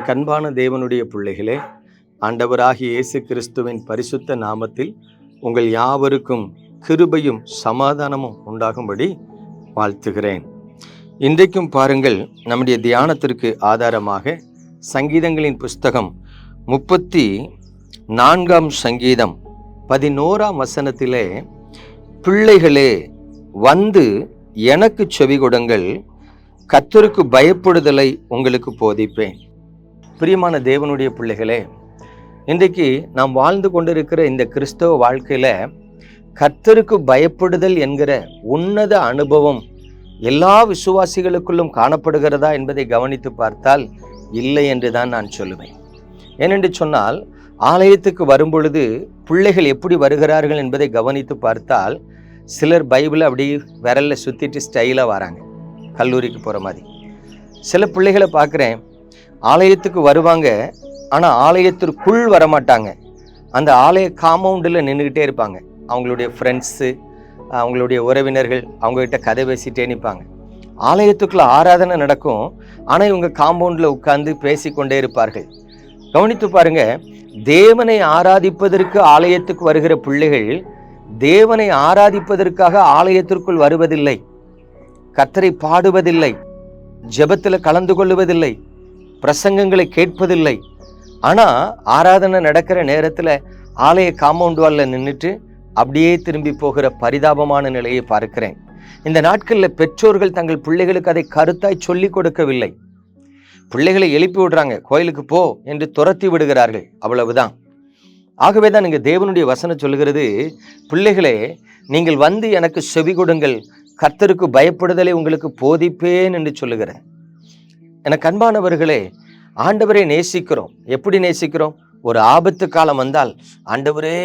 எனக்கு அன்பான தேவனுடைய பிள்ளைகளே ஆண்டவராகிய இயேசு கிறிஸ்துவின் பரிசுத்த நாமத்தில் உங்கள் யாவருக்கும் கிருபையும் சமாதானமும் உண்டாகும்படி வாழ்த்துகிறேன். இன்றைக்கும் பாருங்கள் நம்முடைய தியானத்திற்கு ஆதாரமாக சங்கீதங்களின் புஸ்தகம் முப்பத்தி நான்காம் சங்கீதம் பதினோராம் வசனத்திலே பிள்ளைகளே வந்து எனக்கு செவி கொடுங்கள் கத்தருக்கு பயப்படுதலை உங்களுக்கு போதிப்பேன். பிரியமான தேவனுடைய பிள்ளைகளே இன்றைக்கு நாம் வாழ்ந்து கொண்டிருக்கிற இந்த கிறிஸ்தவ வாழ்க்கையில் கர்த்தருக்கு பயப்படுதல் என்கிற உன்னத அனுபவம் எல்லா விசுவாசிகளுக்குள்ளும் காணப்படுகிறதா என்பதை கவனித்து பார்த்தால் இல்லை என்று தான் நான் சொல்லுவேன். ஏனென்று சொன்னால் ஆலயத்துக்கு வரும்பொழுது பிள்ளைகள் எப்படி வருகிறார்கள் என்பதை கவனித்து பார்த்தால் சிலர் பைபிளை அப்படி விரலில் சுற்றிட்டு ஸ்டைலாக வராங்க கல்லூரிக்கு போகிற மாதிரி. சில பிள்ளைகளை பார்க்குறேன் ஆலயத்துக்கு வருவாங்க. ஆனால் ஆலயத்திற்குள் வரமாட்டாங்க. அந்த ஆலய காம்பவுண்டில் நின்றுக்கிட்டே இருப்பாங்க. அவங்களுடைய ஃப்ரெண்ட்ஸு அவங்களுடைய உறவினர்கள் அவங்ககிட்ட கதை பேசிட்டே நிற்பாங்க ஆலயத்துக்குள்ளே ஆராதனை நடக்கும். ஆனால் இவங்க காம்பவுண்டில் உட்கார்ந்து பேசிக்கொண்டே இருப்பார்கள். கவனித்து பாருங்க தேவனை ஆராதிப்பதற்கு ஆலயத்துக்கு வருகிற பிள்ளைகள் தேவனை ஆராதிப்பதற்காக ஆலயத்திற்குள் வருவதில்லை. கத்தரை பாடுவதில்லை. ஜெபத்தில் கலந்து கொள்வதில்லை பிரசங்கங்களை கேட்பதில்லை. ஆனால் ஆராதனை நடக்கிற நேரத்தில் ஆலய காம்பவுண்ட் வாலில் நின்றுட்டு அப்படியே திரும்பி போகிற பரிதாபமான நிலையை பார்க்கிறேன். இந்த நாட்களில் பெற்றோர்கள் தங்கள் பிள்ளைகளுக்கு அதை கருத்தாய் சொல்லி கொடுக்கவில்லை. பிள்ளைகளை எழுப்பி விடுறாங்க கோயிலுக்கு போ என்று துரத்தி விடுகிறார்கள் அவ்வளவுதான். ஆகவே தான் இங்கே தேவனுடைய வசனம் சொல்லுகிறது பிள்ளைகளே நீங்கள் வந்து எனக்கு செவி கொடுங்கள் கர்த்தருக்கு பயப்படுதலை உங்களுக்கு போதிப்பேன் என்று சொல்லுகிறேன். எனக்கு அன்பானவர்களே ஆண்டவரை நேசிக்கிறோம். எப்படி நேசிக்கிறோம்? ஒரு ஆபத்து காலம் வந்தால் ஆண்டவரே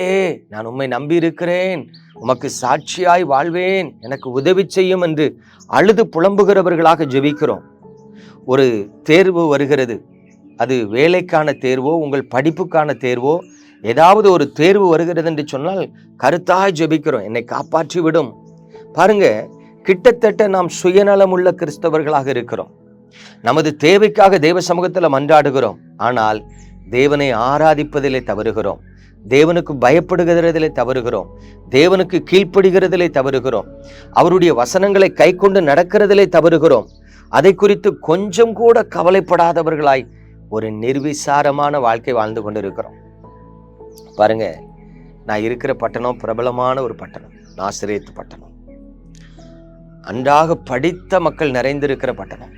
நான் உம்மை நம்பி இருக்கிறேன் உமக்கு சாட்சியாய் வாழ்வேன். எனக்கு உதவி செய்யும் என்று அழுது புலம்புகிறவர்களாக ஜெபிக்கிறோம். ஒரு தேர்வு வருகிறது. அது வேலைக்கான தேர்வோ உங்கள் படிப்புக்கான தேர்வோ ஏதாவது ஒரு தேர்வு வருகிறது என்று சொன்னால் கருத்தாக ஜெபிக்கிறோம். என்னை காப்பாற்றி விடும் பாருங்க கிட்டத்தட்ட நாம் சுயநலம் உள்ள கிறிஸ்தவர்களாக இருக்கிறோம். நமது தேவைக்காக தேவ சமூகத்தில் மன்றாடுகிறோம். ஆனால் தேவனை ஆராதிப்பதிலே தவறுகிறோம். தேவனுக்கு பயப்படுகிறதிலே தவறுகிறோம். தேவனுக்கு கீழ்ப்படுகிறதிலே தவறுகிறோம். அவருடைய வசனங்களை கை கொண்டு நடக்கிறதிலே தவறுகிறோம். அதை குறித்து கொஞ்சம் கூட கவலைப்படாதவர்களாய் ஒரு நிர்விசாரமான வாழ்க்கை வாழ்ந்து கொண்டிருக்கிறோம். பாருங்க நான் இருக்கிற பட்டணம் பிரபலமான ஒரு பட்டணம் நாசிரியத்து பட்டணம். அன்றாக படித்த மக்கள் நிறைந்திருக்கிற பட்டணம்.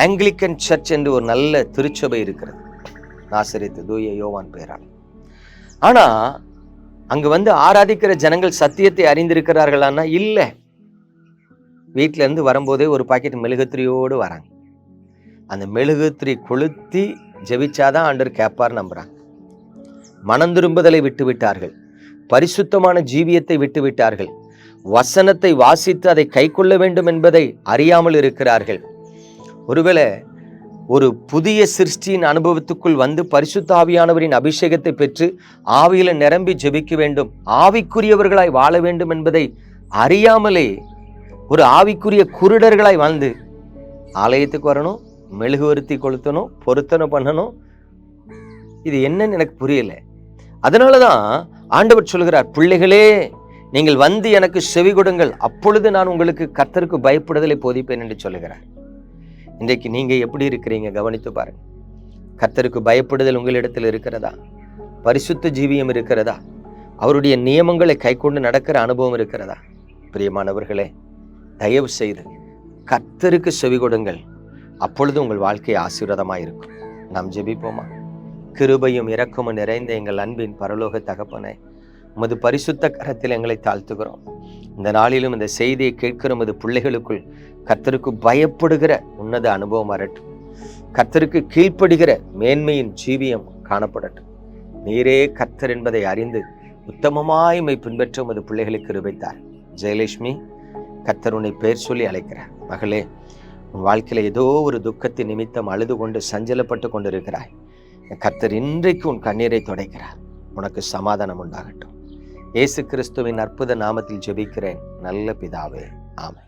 ஆங்கிலிக்கன் சர்ச் என்று ஒரு நல்ல திருச்சபை இருக்கிறது. நாசரித்து தூய யோவான் பேரால் ஆனால் அங்கே வந்து ஆராதிக்கிற ஜனங்கள் சத்தியத்தை அறிந்திருக்கிறார்களான்னா இல்லை. வீட்டிலேருந்து வரும்போதே ஒரு பாக்கெட் மெழுகுத்திரியோடு வராங்க. அந்த மெழுகுத்திரி கொளுத்தி ஜெபிச்சாதான் ஆண்டர் கேட்பார் நம்புறாங்க. மனம் திரும்புதலை விட்டு விட்டார்கள் பரிசுத்தமான ஜீவியத்தை விட்டு விட்டார்கள் வசனத்தை வாசித்து அதை கை கொள்ள வேண்டும் என்பதை அறியாமல் இருக்கிறார்கள். ஒருவேளை ஒரு புதிய சிருஷ்டியின் அனுபவத்துக்குள் வந்து பரிசுத்தாவியானவரின் அபிஷேகத்தை பெற்று ஆவியில நிரம்பி ஜெபிக்க வேண்டும் ஆவிக்குரியவர்களாய் வாழ வேண்டும் என்பதை அறியாமலே ஒரு ஆவிக்குரிய குருடர்களாய் வாழ்ந்து ஆலயத்துக்கு வரணும் மெழுகுவருத்தி கொளுத்தணும் பொருத்தனை பண்ணணும். இது என்னன்னு எனக்கு புரியல. அதனால தான் ஆண்டவர் சொல்கிறார் பிள்ளைகளே நீங்கள் வந்து எனக்கு செவி கொடுங்கள். அப்பொழுது நான் உங்களுக்கு கர்த்தருக்கு பயப்படுதலை போதிப்பேன் என்று சொல்லுகிறார். இன்றைக்கு நீங்க எப்படி இருக்கிறீங்க? கவனித்து பாருங்க. கர்த்தருக்கு பயப்படுதல் உங்களிடத்தில் இருக்கிறதா? பரிசுத்த ஜீவியம் இருக்கிறதா? அவருடைய நியமங்களை கைக்கொண்டு நடக்கிற அனுபவம் இருக்கிறதா? பிரியமானவர்களே தயவு செய்து கர்த்தருக்கு செவி கொடுங்கள். அப்பொழுது உங்கள் வாழ்க்கை ஆசீர்வாதமாக இருக்கும். நாம் ஜெபிப்போமா? கிருபையும் இறக்கமும் நிறைந்த எங்கள் அன்பின் பரலோக தகப்பனை உமது பரிசுத்த கரத்தில் எங்களை தாழ்த்துகிறோம். இந்த நாளிலும் இந்த செய்தியை கேட்கிற உமது பிள்ளைகளுக்குள் கர்த்தருக்கு பயப்படுகிற உன்னத அனுபவம் வரட்டும். கர்த்தருக்கு கீழ்ப்படுகிற மேன்மையின் ஜீவியம் காணப்படட்டும். நீரே கர்த்தர் என்பதை அறிந்து உத்தமமாய் உமை பின்பற்ற உமது பிள்ளைகளுக்கு கிருபைத்தார். ஜெயலட்சுமி கர்த்தர் உன்னை பெயர் சொல்லி அழைக்கிறார். மகளே உன் வாழ்க்கையில் ஏதோ ஒரு துக்கத்தின் நிமித்தம் அழுது கொண்டு சஞ்சலப்பட்டு கொண்டிருக்கிறாய். கர்த்தர் இன்றைக்கு உன் கண்ணீரை துடைக்கிறார். உனக்கு சமாதானம் உண்டாகட்டும். இயேசு கிறிஸ்துவின் அற்புத நாமத்தில் ஜெபிக்கிறேன். நல்ல பிதாவே. ஆமை